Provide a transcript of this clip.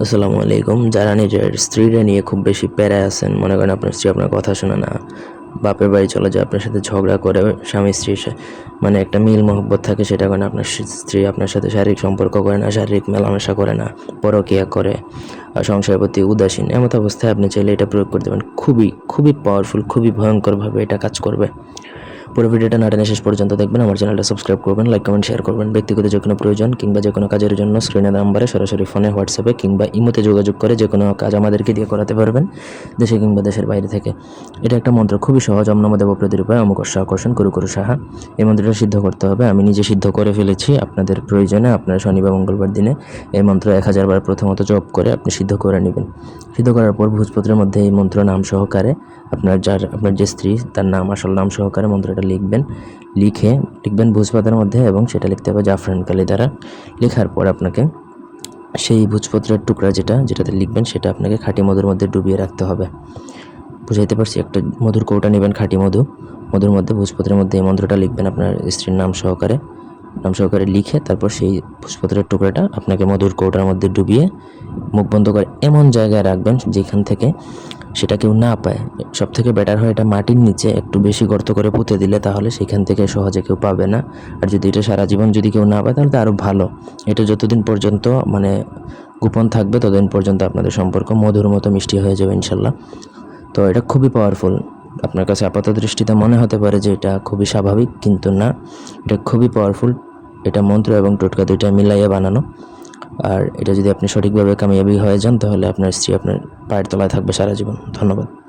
আসসালামু আলাইকুম। যারা নিজের স্ত্রীরা নিয়ে খুব বেশি প্যারায় আছেন, মনে করেন আপনার স্ত্রী আপনার কথা শোনে না, বাপের বাড়ি চলে যায়, আপনার সাথে ঝগড়া করে স্বামী স্ত্রীর সা- মানে একটা মিল মহব্বত থাকে, সেটা কারণে আপনার স্ত্রী আপনার সাথে শারীরিক সম্পর্ক করে না, শারীরিক মেলামেশা করে না, পরকিয়া করে, আর সংসারের প্রতি উদাসীন। এমত অবস্থায় আপনি চাইলে এটা প্রয়োগ করতে পারেন খুবই খুবই পাওয়ারফুল খুবই ভয়ঙ্করভাবে এটা কাজ করবে। পুরো ভিডিওটা না টেনে শেষ পর্যন্ত দেখবেন, আমার চ্যানেলটা সাবস্ক্রাইব করবেন লাইক কমেন্ট শেয়ার করবেন। ব্যক্তিগত যে কোনো প্রয়োজন কিংবা যে কোনো কাজের জন্য স্ক্রিনের নাম্বারে সরাসরি ফোনে হোয়াটসঅ্যাপে কিংবা ইমোতে যোগাযোগ করে যে কোনো কাজ আমাদেরকে দিয়ে করাতে পারবেন, দেশে কিংবা দেশের বাইরে থেকে। এটা একটা মন্ত্র, খুবই সহজ। অন্নম দেব প্রতিরূপায় অমকর্ষ আকর্ষণ করু করু সাহা। এই মন্ত্রটা সিদ্ধ করতে হবে। আমি নিজে সিদ্ধ করে ফেলেছি আপনাদের প্রয়োজনে, আপনারা শনিবার মঙ্গলবার দিনে এই মন্ত্র এক হাজার বার প্রথমত জপ করে আপনি সিদ্ধ করে নেবেন। সিদ্ধ করার পর ভোজপত্রের মধ্যে এই মন্ত্র নাম সহকারে আপনার যার, আপনার যে স্ত্রী, তার নাম, আসল নাম সহকারে মন্ত্রটা লিখবেন, লিখে, লিখবেন ভোজপাতার মধ্যে এবং সেটা লিখতে হবে জাফরান কালি দ্বারা। লেখার পর আপনাকে সেই ভোজপত্রের টুকরা যেটা, যেটাতে লিখবেন সেটা আপনাকে খাঁটি মধুর মধ্যে ডুবিয়ে রাখতে হবে। বুঝাইতে পারছি? একটা মধুর কৌটা নেবেন, খাঁটি মধু। মধুর মধ্যে ভোজপত্রের মধ্যে এই মন্ত্রটা লিখবেন আপনার স্ত্রীর নাম সহকারে। নাম সহকারে লিখে তারপর সেই ভোজপত্রের টুকরাটা আপনাকে মধুর কৌটার মধ্যে ডুবিয়ে মুখ বন্ধ করে এমন জায়গায় রাখবেন যেখান থেকে সেটা কেউ না পায়। সব থেকে বেটার হয় এটা মাটির নিচে একটু বেশি গর্ত করে পুঁতে দিলে তাহলে সেখান থেকে সহজে কেউ পাবে না। আর যদি এটা সারা জীবন যদি কেউ না পায় তাহলে তো আরও ভালো। এটা যতদিন পর্যন্ত মানে গোপন থাকবে ততদিন পর্যন্ত আপনাদের সম্পর্ক মধুর মতো মিষ্টি হয়ে যাবে ইনশাল্লাহ। তো এটা খুবই পাওয়ারফুল আপনার কাছে আপাত দৃষ্টিতে মনে হতে পারে যে এটা খুবই স্বাভাবিক, কিন্তু না। এটা খুবই পাওয়ারফুল এটা মন্ত্র এবং টোটকা দুইটা মিলাইয়ে বানানো। আর এটা যদি আপনি সঠিকভাবে কামিয়াবি হয়ে যান, তাহলে আপনার স্ত্রী আপনার পায়ের তলায় থাকবে সারা জীবন। ধন্যবাদ।